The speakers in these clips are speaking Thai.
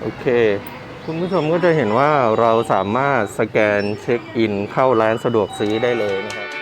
โอเค คุณผู้ชมก็จะเห็นว่าเราสามารถสแกนเช็คอินเข้าร้านสะดวกซื้อได้เลยนะครับ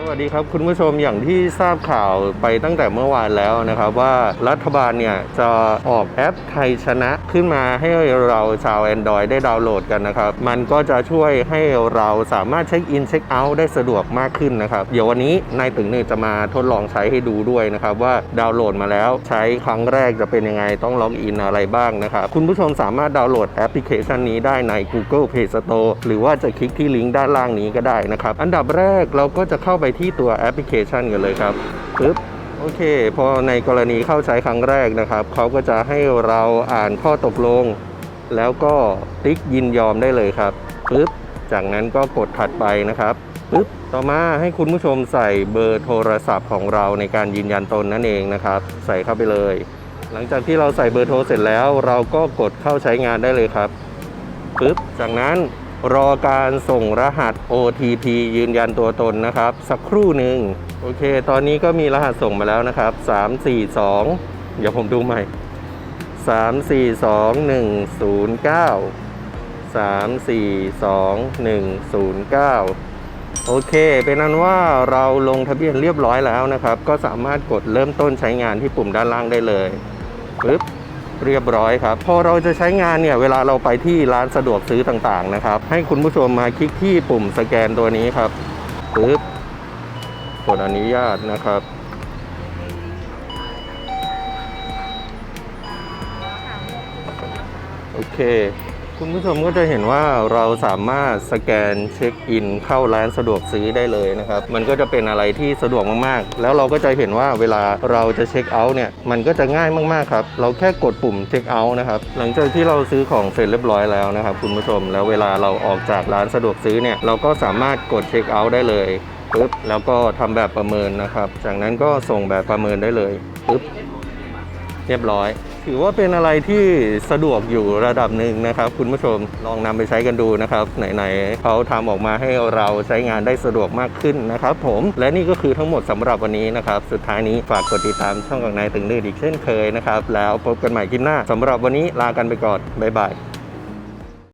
สวัสดีครับคุณผู้ชมอย่างที่ทราบข่าวไปตั้งแต่เมื่อวานแล้วนะครับ ว่ารัฐบาลเนี่ยจะออกแอปไทยชนะขึ้นมาให้เราชาว Android ได้ดาวน์โหลดกันนะครับ มันก็จะช่วยให้เราสามารถเช็คอินเช็คเอาท์ได้สะดวกมากขึ้นนะครับ เดี๋ยววันนี้นายตึงเนี่ยจะมาทดลองใช้ให้ดูด้วยนะครับ ว่าดาวน์โหลดมาแล้วใช้ครั้งแรกจะเป็นยังไงต้องล็อกอินอะไรบ้างนะครับคุณผู้ชมสามารถดาวน์โหลดแอปพลิเคชันนี้ได้ใน Google Play Store หรือว่าจะคลิกที่ลิงก์ด้านล่างนี้ก็ได้นะครับอันดับแรกเราก็จะเข้าไปที่ตัวแอปพลิเคชันกันเลยครับปึ๊บโอเค พอในกรณีเข้าใช้ครั้งแรกนะครับ เขาก็จะให้เราอ่านข้อตกลง แล้วก็ติ๊กยินยอมได้เลยครับปึ๊บจากนั้นก็กดถัดไปนะครับปึ๊บต่อมาให้คุณผู้ชมใส่เบอร์โทรศัพท์ของเราในการยืนยันตนนั่นเองนะครับ ใส่เข้าไปเลย หลังจากที่เราใส่เบอร์โทรเสร็จแล้ว เราก็กดเข้าใช้งานได้เลยครับปึ๊บจากนั้น รอการส่งรหัส OTP ยืนยันตัวตนนะครับ สักครู่หนึ่งโอเค ตอนนี้ก็มีรหัสส่งมาแล้วนะครับ 342 เดี๋ยวผมดูใหม่ 342109 342109 โอเค เป็นนั้นว่าเราลงทะเบียนเรียบร้อยแล้วนะครับ ก็สามารถกดเริ่มต้นใช้งานที่ปุ่มด้านล่างได้เลยปึ๊บ เรียบร้อยครับ พอเราจะใช้งานเนี่ยเวลาเราไปที่ร้านสะดวกซื้อต่างๆนะครับ ให้คุณผู้ชมมาคลิกที่ปุ่มสแกนตัวนี้ครับปึ๊บกดอนุญาตนะครับโอเค คุณผู้ชมก็จะเห็นว่าเราสามารถสแกนเช็คอินเข้าร้านสะดวกซื้อได้เลยนะครับ มันก็จะเป็นอะไรที่สะดวกมากๆ แล้วเราก็จะเห็นว่าเวลาเราจะเช็คเอาท์เนี่ย มันก็จะง่ายมากๆครับ เราแค่กดปุ่มเช็คเอาท์นะครับ หลังจากที่เราซื้อของเสร็จเรียบร้อยแล้วนะครับคุณผู้ชม แล้วเวลาเราออกจากร้านสะดวกซื้อเนี่ย เราก็สามารถกดเช็คเอาท์ได้เลยปึ๊บ แล้วก็ทำแบบประเมินนะครับ จากนั้นก็ส่งแบบประเมินได้เลยปึ๊บ เรียบร้อย ถือว่าเป็นอะไรที่สะดวกอยู่ระดับหนึ่งนะครับ คุณผู้ชมลองนำไปใช้กันดูนะครับ ไหนๆเขาทำออกมาให้เราใช้งานได้สะดวกมากขึ้นนะครับ ผมและนี่ก็คือทั้งหมดสำหรับวันนี้นะครับ สุดท้ายนี้ฝากกดติดตามช่องของนายตึงนื่นอีกเช่นเคยนะครับ แล้วพบกันใหม่คลิปหน้าสำหรับวันนี้ลากันไปก่อนบ๊ายบาย